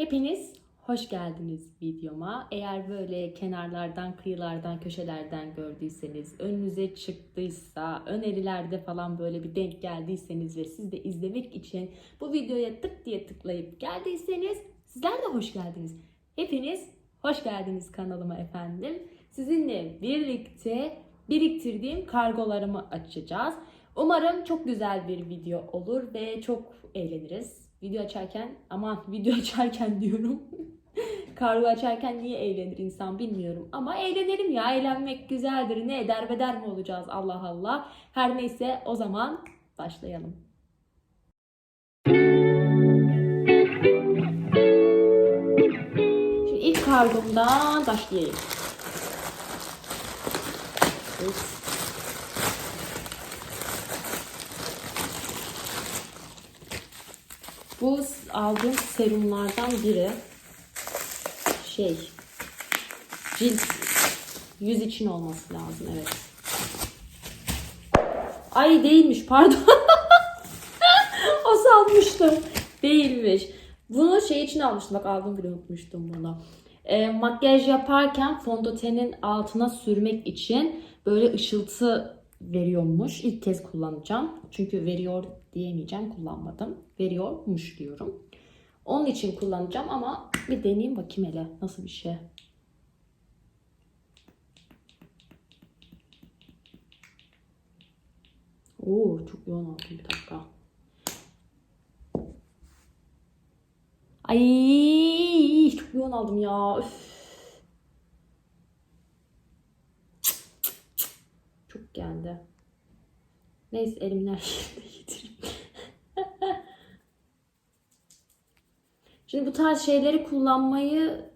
Hepiniz hoş geldiniz videoma. Eğer böyle kenarlardan, kıyılardan, köşelerden gördüyseniz, önünüze çıktıysa, önerilerde falan böyle bir denk geldiyseniz ve siz de izlemek için bu videoya tık diye tıklayıp geldiyseniz sizler de hoş geldiniz. Hepiniz hoş geldiniz kanalıma efendim. Sizinle birlikte biriktirdiğim kargolarımı açacağız. Umarım çok güzel bir video olur ve çok eğleniriz. Video açarken ama video açarken diyorum. Kargo açarken niye eğlenir insan bilmiyorum. Ama eğlenelim ya. Eğlenmek güzeldir. Ne eder beder mi olacağız Allah Allah. Her neyse o zaman başlayalım. Şimdi ilk kargomdan başlayayım. Evet. Bu aldığım serumlardan biri şey cilt yüz için olması lazım evet. Ay değilmiş pardon. o sanmıştım. Değilmiş. Bunu şey için almıştım. Bak aldım bile unutmuştum bunu. E, makyaj yaparken fondötenin altına sürmek için böyle ışıltı veriyormuş. İlk kez kullanacağım. Çünkü veriyor diyemeyeceğim. Kullanmadım. Veriyormuş diyorum. Onun için kullanacağım ama bir deneyeyim bakayım hele nasıl bir şey. Oo çok yoğun aldım bir dakika. Ay çok yoğun aldım ya. Üf. Çok geldi. Neyse elimin her yerine yedireyim. Şimdi bu tarz şeyleri kullanmayı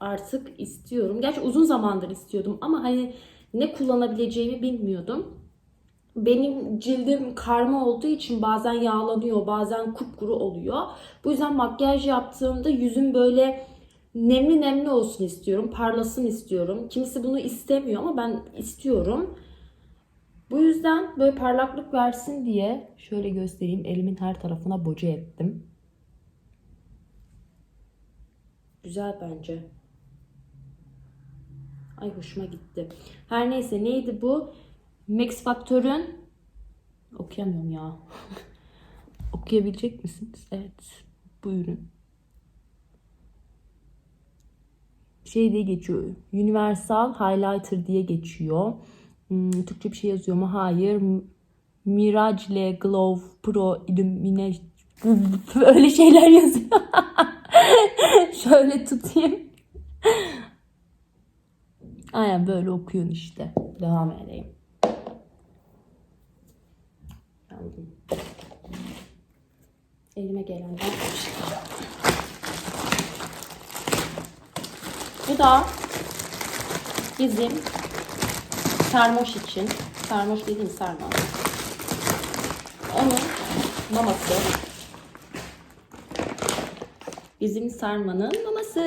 artık istiyorum. Gerçi uzun zamandır istiyordum ama hani ne kullanabileceğimi bilmiyordum. Benim cildim karma olduğu için bazen yağlanıyor, bazen kupkuru oluyor. Bu yüzden makyaj yaptığımda yüzüm böyle nemli nemli olsun istiyorum, parlasın istiyorum. Kimisi bunu istemiyor ama ben istiyorum. Bu yüzden böyle parlaklık versin diye şöyle göstereyim. Elimin her tarafına boca ettim. Güzel bence. Ay hoşuma gitti. Her neyse neydi bu? Max Factor'ın okuyamıyorum ya. Okuyabilecek misiniz? Evet. Bu ürün. Şey diye geçiyor. Universal Highlighter diye geçiyor. Hmm, Türkçe bir şey yazıyor mu? Hayır. Mirage Glow Pro Illumine öyle şeyler yazıyor. Şöyle tutayım. Aynen böyle okuyorsun işte. Devam edeyim. Elime çıkacağım. Bu da bizim sarmoş için. Sarmoş dediğim sarma. Onun maması. Bizim sarmanın maması.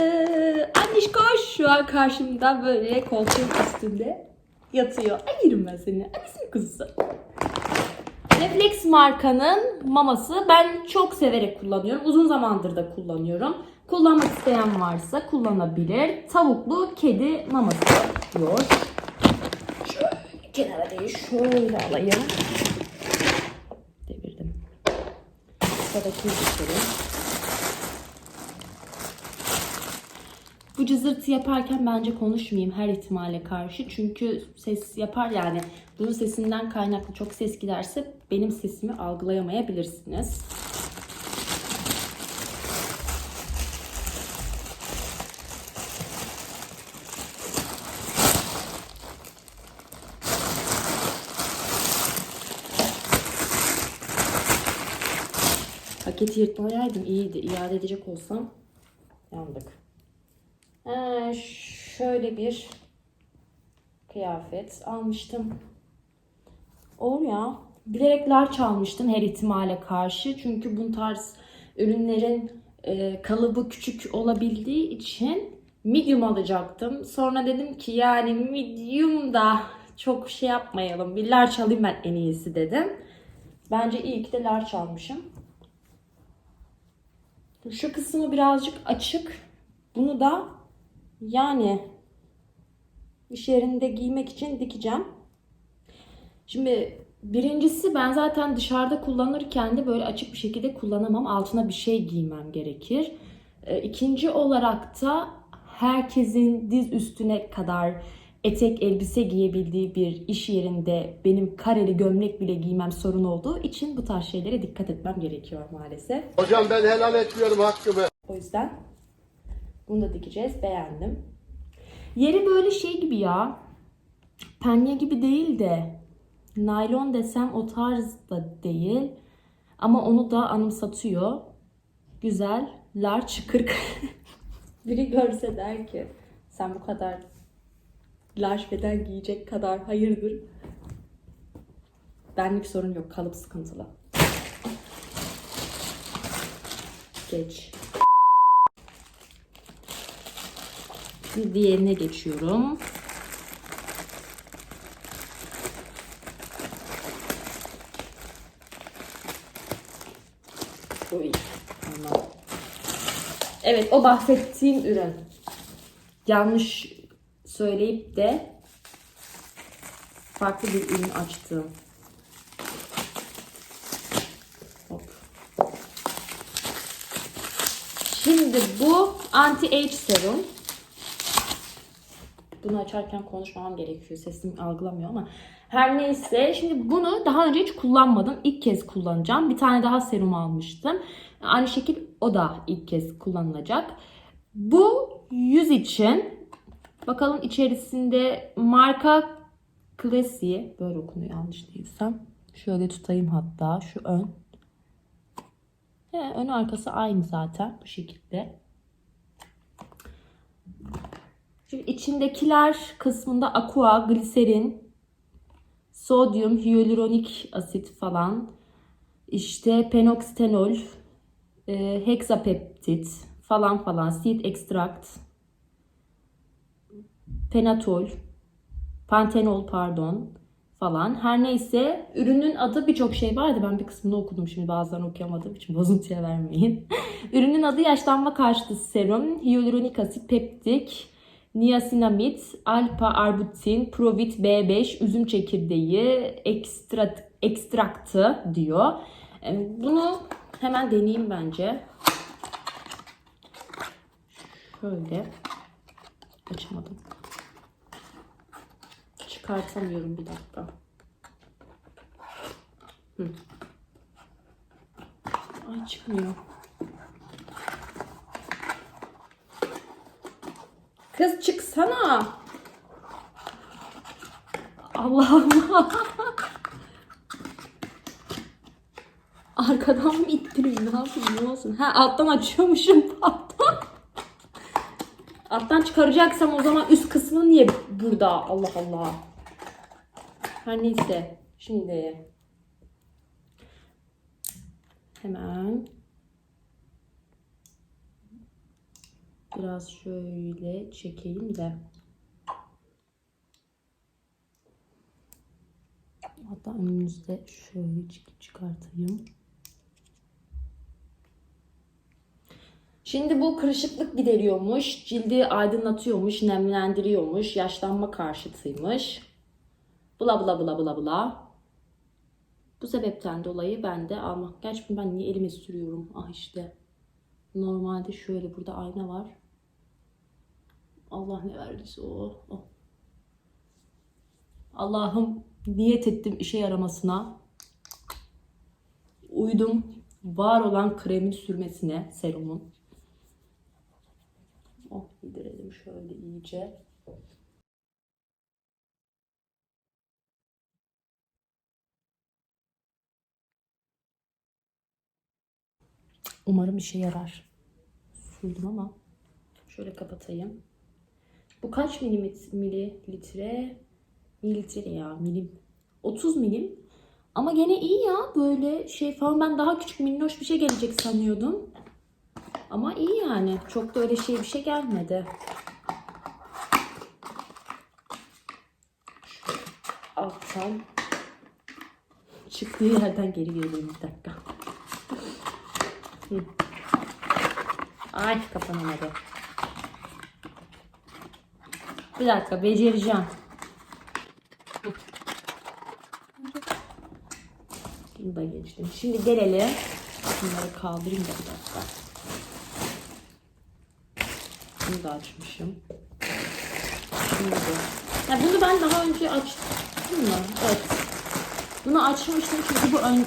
Anniş koş. Şu an karşımda böyle koltuğun üstünde yatıyor. Ay ben seni. Annesinin kuzusu. Reflex markanın maması ben çok severek kullanıyorum. Uzun zamandır da kullanıyorum. Kullanmak isteyen varsa kullanabilir. Tavuklu kedi maması diyor. Kenara değil şöyle alayım. Devirdim. Sıradaki geçelim. Bu cızırtı yaparken bence konuşmayayım her ihtimale karşı. Çünkü ses yapar yani. Bunun sesinden kaynaklı çok ses giderse benim sesimi algılayamayabilirsiniz. Paketi yırtmayaydım iyiydi. İade edecek olsam yandık. Ee, şöyle bir kıyafet almıştım. Olur ya. Bilerek large almıştım her ihtimale karşı. Çünkü bu tarz ürünlerin e, kalıbı küçük olabildiği için medium alacaktım. Sonra dedim ki yani medium da çok şey yapmayalım. Bir large alayım ben en iyisi dedim. Bence iyi ki de large almışım. Şu kısmı birazcık açık. Bunu da yani iş yerinde giymek için dikeceğim. Şimdi birincisi ben zaten dışarıda kullanırken de böyle açık bir şekilde kullanamam. Altına bir şey giymem gerekir. Ee, İkinci olarak da herkesin diz üstüne kadar etek elbise giyebildiği bir iş yerinde benim kareli gömlek bile giymem sorun olduğu için bu tarz şeylere dikkat etmem gerekiyor maalesef. Hocam ben helal etmiyorum hakkımı. O yüzden bunu da dikeceğiz. Beğendim. Yeri böyle şey gibi ya. Penye gibi değil de naylon desem o tarz da değil. Ama onu da anımsatıyor. Güzel. Large 40. Biri görse der ki sen bu kadar large beden giyecek kadar hayırdır. Benlik sorun yok. Kalıp sıkıntılı. Geç. Şimdi diğerine geçiyorum. Tamam. Evet o bahsettiğim ürün. Yanlış söyleyip de farklı bir ürün açtım. Hop. Şimdi bu anti-age serum. Bunu açarken konuşmamam gerekiyor. Sesim algılamıyor ama. Her neyse. Şimdi bunu daha önce hiç kullanmadım. İlk kez kullanacağım. Bir tane daha serum almıştım. Aynı şekil o da ilk kez kullanılacak. Bu yüz için bakalım içerisinde marka Classy böyle okunuyor yanlış değilsem. Şöyle tutayım hatta şu ön. He, ön arkası aynı zaten bu şekilde. Şimdi içindekiler kısmında aqua, gliserin, sodyum, hyaluronik asit falan, işte penoxtenol, e, hexapeptit falan falan, seed extract, penatol, pantenol pardon falan. Her neyse ürünün adı birçok şey vardı. Ben bir kısmını okudum şimdi bazılarını okuyamadığım için bozuntuya vermeyin. Ürünün adı yaşlanma karşıtı serum, hyaluronik asit, peptik, niasinamid, alfa arbutin, provit B5, üzüm çekirdeği, ekstrat, ekstraktı diyor. E, Bunu hemen deneyeyim bence. Şöyle. Açamadım. Çıkartamıyorum bir dakika. Hı. Ay çıkmıyor. Kız çıksana. Allah Allah. Arkadan mı ittireyim? Ne yapayım? Ne olsun? Ha alttan açıyormuşum. Alttan. Alttan çıkaracaksam o zaman üst kısmı niye burada? Allah Allah. Her neyse. Şimdi hemen biraz şöyle çekeyim de hatta önünüzde şöyle çık- çıkartayım. Şimdi bu kırışıklık gideriyormuş, cildi aydınlatıyormuş, nemlendiriyormuş, yaşlanma karşıtıymış. Bla bla bla bla bla. Bu sebepten dolayı ben de almak. Gerçi ben niye elime sürüyorum? Ah işte. Normalde şöyle burada ayna var. Allah ne verdiyse o. o. Allah'ım niyet ettim işe yaramasına. Uydum var olan kremin sürmesine serumun. Oh yedirelim şöyle iyice. Umarım işe yarar. Sürdüm ama şöyle kapatayım. Bu kaç mililitre? Mililitre ya milim. 30 milim. Ama gene iyi ya böyle şey falan ben daha küçük minnoş bir şey gelecek sanıyordum. Ama iyi yani. Çok da öyle şey bir şey gelmedi. Şu alttan çıktığı yerden geri geliyorum bir dakika. Hı. Ay kapanamadı. Bir dakika becereceğim. Da geçtim. Şimdi gelelim. Bunları kaldırayım da bir dakika. Bunu da açmışım. Şimdi. Ya bunu ben daha önce açtım mı? Evet. Bunu açmıştım çünkü bu ön...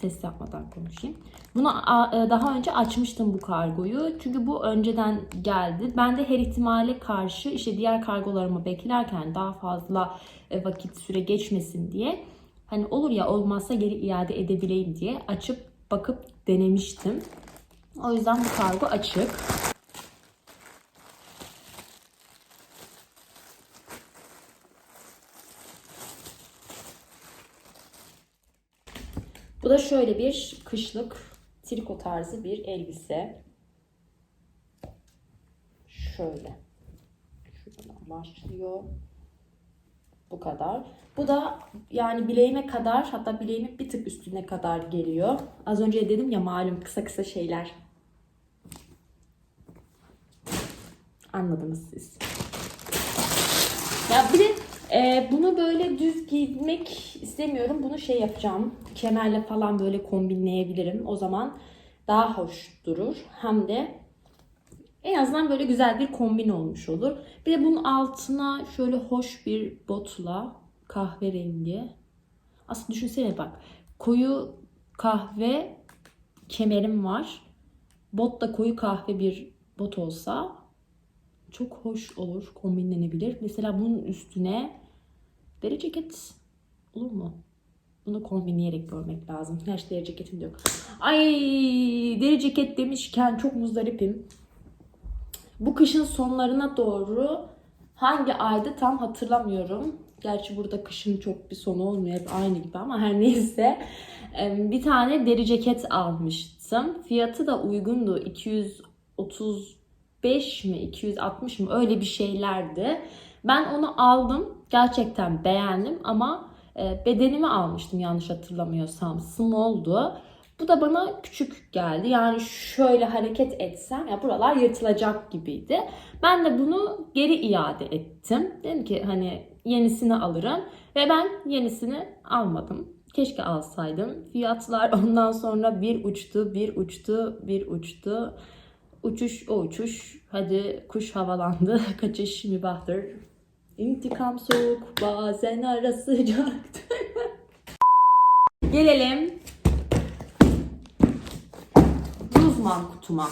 Ses yapmadan konuşayım. Bunu e, daha önce açmıştım bu kargoyu. Çünkü bu önceden geldi. Ben de her ihtimale karşı işte diğer kargolarımı beklerken daha fazla e, vakit süre geçmesin diye hani olur ya olmazsa geri iade edebileyim diye açıp bakıp denemiştim. O yüzden bu kargo açık. Bu da şöyle bir kışlık triko tarzı bir elbise. Şöyle. Şuradan başlıyor. Bu kadar. Bu da yani bileğime kadar hatta bileğimin bir tık üstüne kadar geliyor. Az önce dedim ya malum kısa kısa şeyler. Anladınız siz. Ya bir de e, bunu böyle düz giymek istemiyorum. Bunu şey yapacağım. Kemerle falan böyle kombinleyebilirim. O zaman daha hoş durur. Hem de en azından böyle güzel bir kombin olmuş olur. Bir de bunun altına şöyle hoş bir botla kahverengi. Aslında düşünsene bak. Koyu kahve kemerim var. Bot da koyu kahve bir bot olsa çok hoş olur, kombinlenebilir. Mesela bunun üstüne deri ceket olur mu? Bunu kombinleyerek görmek lazım. Gerçi deri ceketim de yok. Ay deri ceket demişken çok muzdaripim. Bu kışın sonlarına doğru hangi ayda tam hatırlamıyorum. Gerçi burada kışın çok bir sonu olmuyor. Hep aynı gibi ama her neyse. Bir tane deri ceket almıştım. Fiyatı da uygundu. 235 mi 260 mı öyle bir şeylerdi. Ben onu aldım. Gerçekten beğendim ama e, bedenimi almıştım yanlış hatırlamıyorsam. Small'du. Bu da bana küçük geldi. Yani şöyle hareket etsem ya buralar yırtılacak gibiydi. Ben de bunu geri iade ettim. Dedim ki hani yenisini alırım ve ben yenisini almadım. Keşke alsaydım. Fiyatlar ondan sonra bir uçtu, bir uçtu, bir uçtu. Uçuş o uçuş. Hadi kuş havalandı. Kaçış mübahtır. İntikam soğuk, bazen ara sıcaktır. Gelelim Uzman kutuma.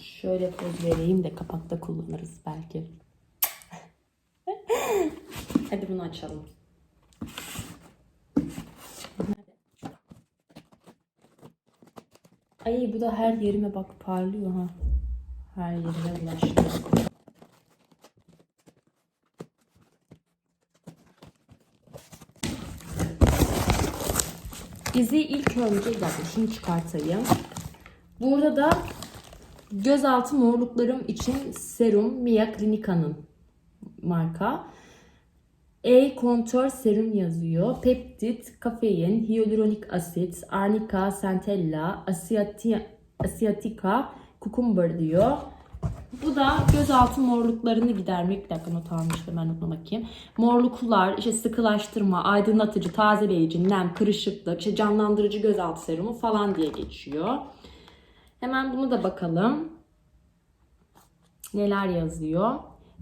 Şöyle poz vereyim de kapakta kullanırız belki. Hadi bunu açalım. Ay bu da her yerime bak parlıyor ha. Her yerime ulaşıyor. Bizi ilk önce bir dakika şunu çıkartayım. Burada da gözaltı morluklarım için serum Mia Clinica'nın marka. E-Contour serum yazıyor. Peptit, kafein, hyaluronik asit, arnica, centella, asiati, asiatica, cucumber diyor. Bu da gözaltı morluklarını gidermek. Bir dakika not almıştım ben notuna bakayım. Morluklar, işte sıkılaştırma, aydınlatıcı, tazeleyici, nem, kırışıklık, işte canlandırıcı gözaltı serumu falan diye geçiyor. Hemen bunu da bakalım. Neler yazıyor?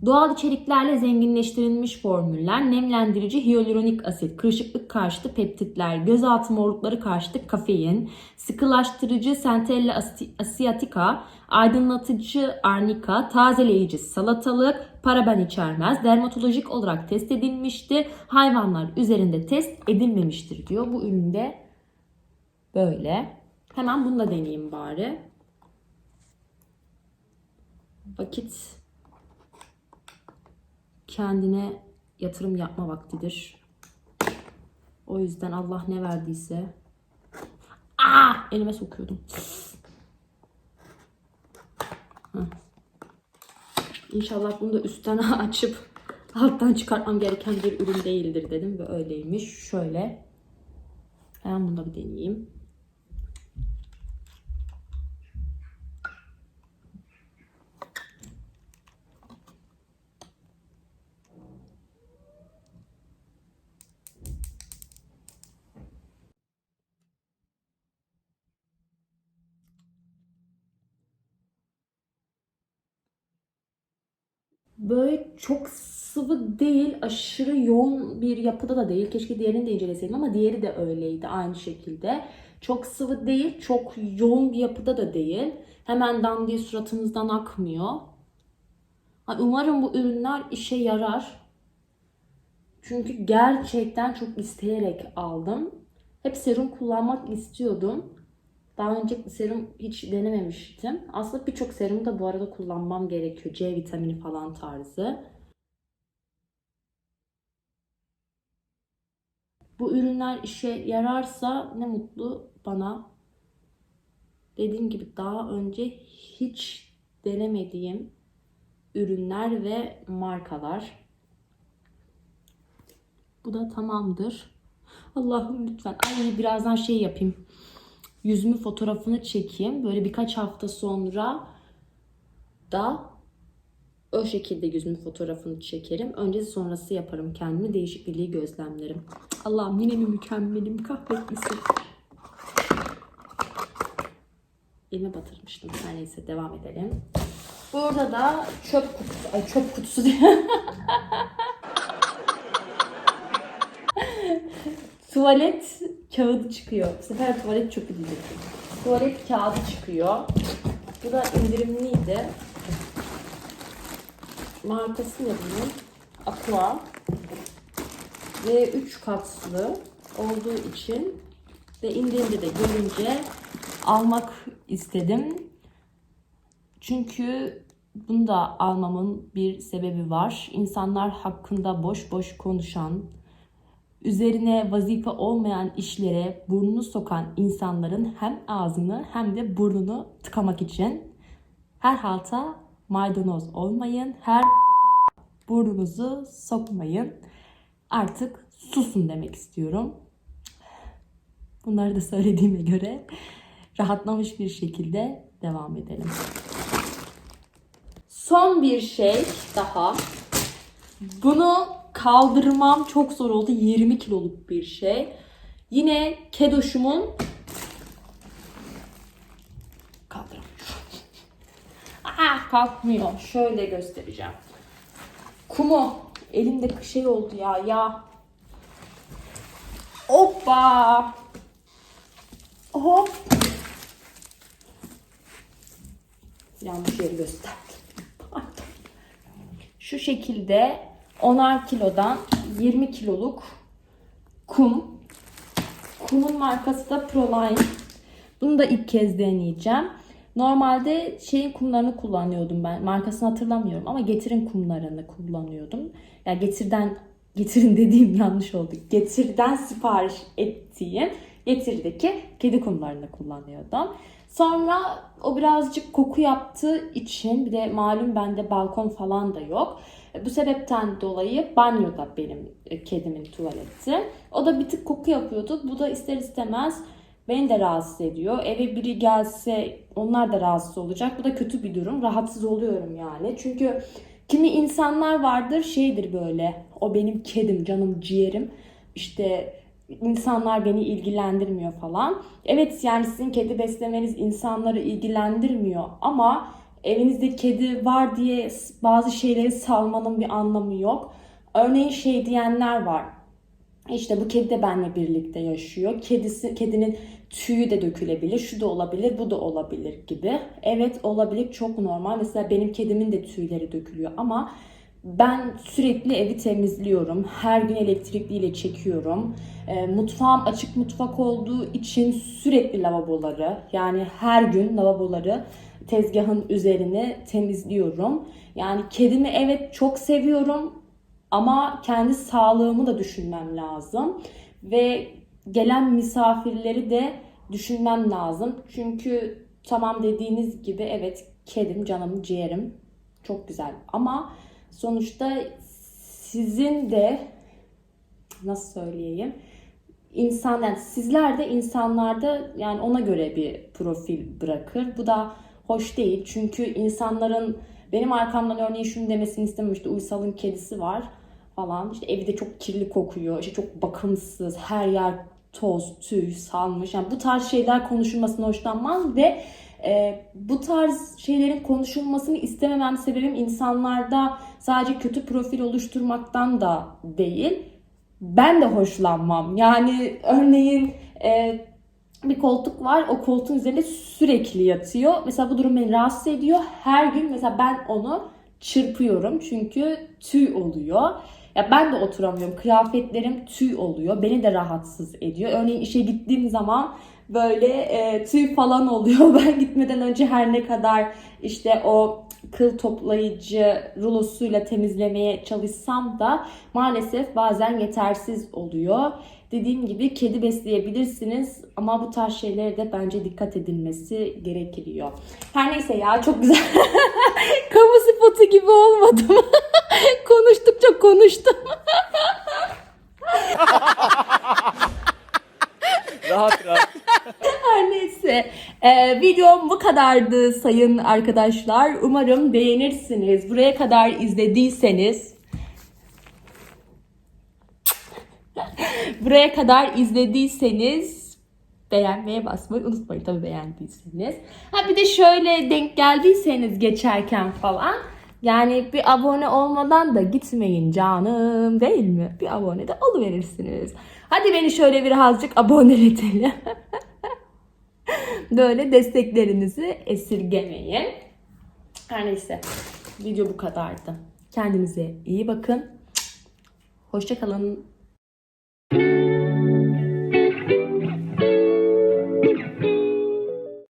Doğal içeriklerle zenginleştirilmiş formüller, nemlendirici hyaluronik asit, kırışıklık karşıtı peptitler, gözaltı morlukları karşıtı kafein, sıkılaştırıcı centella asti- asiatica, aydınlatıcı arnika, tazeleyici salatalık, paraben içermez, dermatolojik olarak test edilmişti, hayvanlar üzerinde test edilmemiştir diyor. Bu üründe böyle. Hemen bunu da deneyeyim bari. Vakit kendine yatırım yapma vaktidir. O yüzden Allah ne verdiyse Aa, elime sokuyordum. İnşallah bunu da üstten açıp alttan çıkartmam gereken bir ürün değildir dedim ve öyleymiş. Şöyle Ben bunu da bir deneyeyim. Böyle çok sıvı değil, aşırı yoğun bir yapıda da değil. Keşke diğerini de inceleseydim ama diğeri de öyleydi aynı şekilde. Çok sıvı değil, çok yoğun bir yapıda da değil. Hemen dan diye suratınızdan akmıyor. Umarım bu ürünler işe yarar. Çünkü gerçekten çok isteyerek aldım. Hep serum kullanmak istiyordum. Daha önce serum hiç denememiştim. Aslında birçok serum da bu arada kullanmam gerekiyor. C vitamini falan tarzı. Bu ürünler işe yararsa ne mutlu bana. Dediğim gibi daha önce hiç denemediğim ürünler ve markalar. Bu da tamamdır. Allah'ım lütfen. Ay birazdan şey yapayım yüzümü fotoğrafını çekeyim. Böyle birkaç hafta sonra da o şekilde yüzümü fotoğrafını çekerim. Öncesi sonrası yaparım kendimi. Değişikliği gözlemlerim. Allah'ım yine mi mükemmelim kahretmesin. Elime batırmıştım. Her neyse devam edelim. Burada da çöp kutusu. Ay çöp kutusu diye. tuvalet kağıdı çıkıyor. Bu sefer tuvalet çöpü diyecektim. Tuvalet kağıdı çıkıyor. Bu da indirimliydi. Markası ne bunun? Aqua. Ve 3 katlı olduğu için ve indirimde de görünce almak istedim. Çünkü bunu da almamın bir sebebi var. İnsanlar hakkında boş boş konuşan, üzerine vazife olmayan işlere burnunu sokan insanların hem ağzını hem de burnunu tıkamak için her halta maydanoz olmayın, her burnunuzu sokmayın. Artık susun demek istiyorum. Bunları da söylediğime göre rahatlamış bir şekilde devam edelim. Son bir şey daha. Bunu kaldırmam çok zor oldu. 20 kiloluk bir şey. Yine Kedoş'umun kaldıramıyorum. Aa, kalkmıyor. Şöyle göstereceğim. Kumu. Elimde şey oldu ya. Ya. Hoppa. Hop. Yanlış yeri gösterdim. Şu şekilde 10'ar kilodan 20 kiloluk kum. Kumun markası da Proline. Bunu da ilk kez deneyeceğim. Normalde şeyin kumlarını kullanıyordum ben. Markasını hatırlamıyorum ama Getir'in kumlarını kullanıyordum. Yani Getir'den Getir'in dediğim yanlış oldu. Getir'den sipariş ettiğim Getir'deki kedi kumlarını kullanıyordum. Sonra o birazcık koku yaptığı için bir de malum bende balkon falan da yok. Bu sebepten dolayı banyoda benim e, kedimin tuvaleti. O da bir tık koku yapıyordu. Bu da ister istemez beni de rahatsız ediyor. Eve biri gelse onlar da rahatsız olacak. Bu da kötü bir durum. Rahatsız oluyorum yani. Çünkü kimi insanlar vardır şeydir böyle. O benim kedim, canım, ciğerim. İşte insanlar beni ilgilendirmiyor falan. Evet yani sizin kedi beslemeniz insanları ilgilendirmiyor ama evinizde kedi var diye bazı şeyleri salmanın bir anlamı yok. Örneğin şey diyenler var. İşte bu kedi de benimle birlikte yaşıyor. Kedisi, kedinin tüyü de dökülebilir. Şu da olabilir, bu da olabilir gibi. Evet olabilir çok normal. Mesela benim kedimin de tüyleri dökülüyor ama ben sürekli evi temizliyorum. Her gün elektrikliyle çekiyorum. E, mutfağım açık mutfak olduğu için sürekli lavaboları yani her gün lavaboları tezgahın üzerini temizliyorum. Yani kedimi evet çok seviyorum ama kendi sağlığımı da düşünmem lazım. Ve gelen misafirleri de düşünmem lazım. Çünkü tamam dediğiniz gibi evet kedim canım ciğerim çok güzel ama sonuçta sizin de nasıl söyleyeyim insan yani sizler de insanlarda yani ona göre bir profil bırakır. Bu da hoş değil. Çünkü insanların benim arkamdan örneğin şunu demesini istemem. İşte Uysal'ın kedisi var falan. İşte evi de çok kirli kokuyor. İşte çok bakımsız. Her yer toz, tüy, salmış. Yani bu tarz şeyler konuşulmasına hoşlanmam ve e, bu tarz şeylerin konuşulmasını istememem sebebim insanlarda sadece kötü profil oluşturmaktan da değil. Ben de hoşlanmam. Yani örneğin e, bir koltuk var. O koltuğun üzerinde sürekli yatıyor. Mesela bu durum beni rahatsız ediyor. Her gün mesela ben onu çırpıyorum. Çünkü tüy oluyor. Ya ben de oturamıyorum. Kıyafetlerim tüy oluyor. Beni de rahatsız ediyor. Örneğin işe gittiğim zaman böyle e, tüy falan oluyor. Ben gitmeden önce her ne kadar işte o kıl toplayıcı rulosuyla temizlemeye çalışsam da maalesef bazen yetersiz oluyor. Dediğim gibi kedi besleyebilirsiniz ama bu tarz şeylere de bence dikkat edilmesi gerekiyor. Her neyse ya çok güzel. Kamu spotu gibi olmadım. Konuştukça konuştum. Rahat rahat. Her neyse. Ee, videom bu kadardı sayın arkadaşlar. Umarım beğenirsiniz. Buraya kadar izlediyseniz Buraya kadar izlediyseniz beğenmeye basmayı unutmayın tabii beğendiyseniz. Ha bir de şöyle denk geldiyseniz geçerken falan yani bir abone olmadan da gitmeyin canım değil mi? Bir abone de oluverirsiniz. Hadi beni şöyle birazcık aboneletelim. Böyle desteklerinizi esirgemeyin. Her neyse video bu kadardı. Kendinize iyi bakın. Hoşçakalın.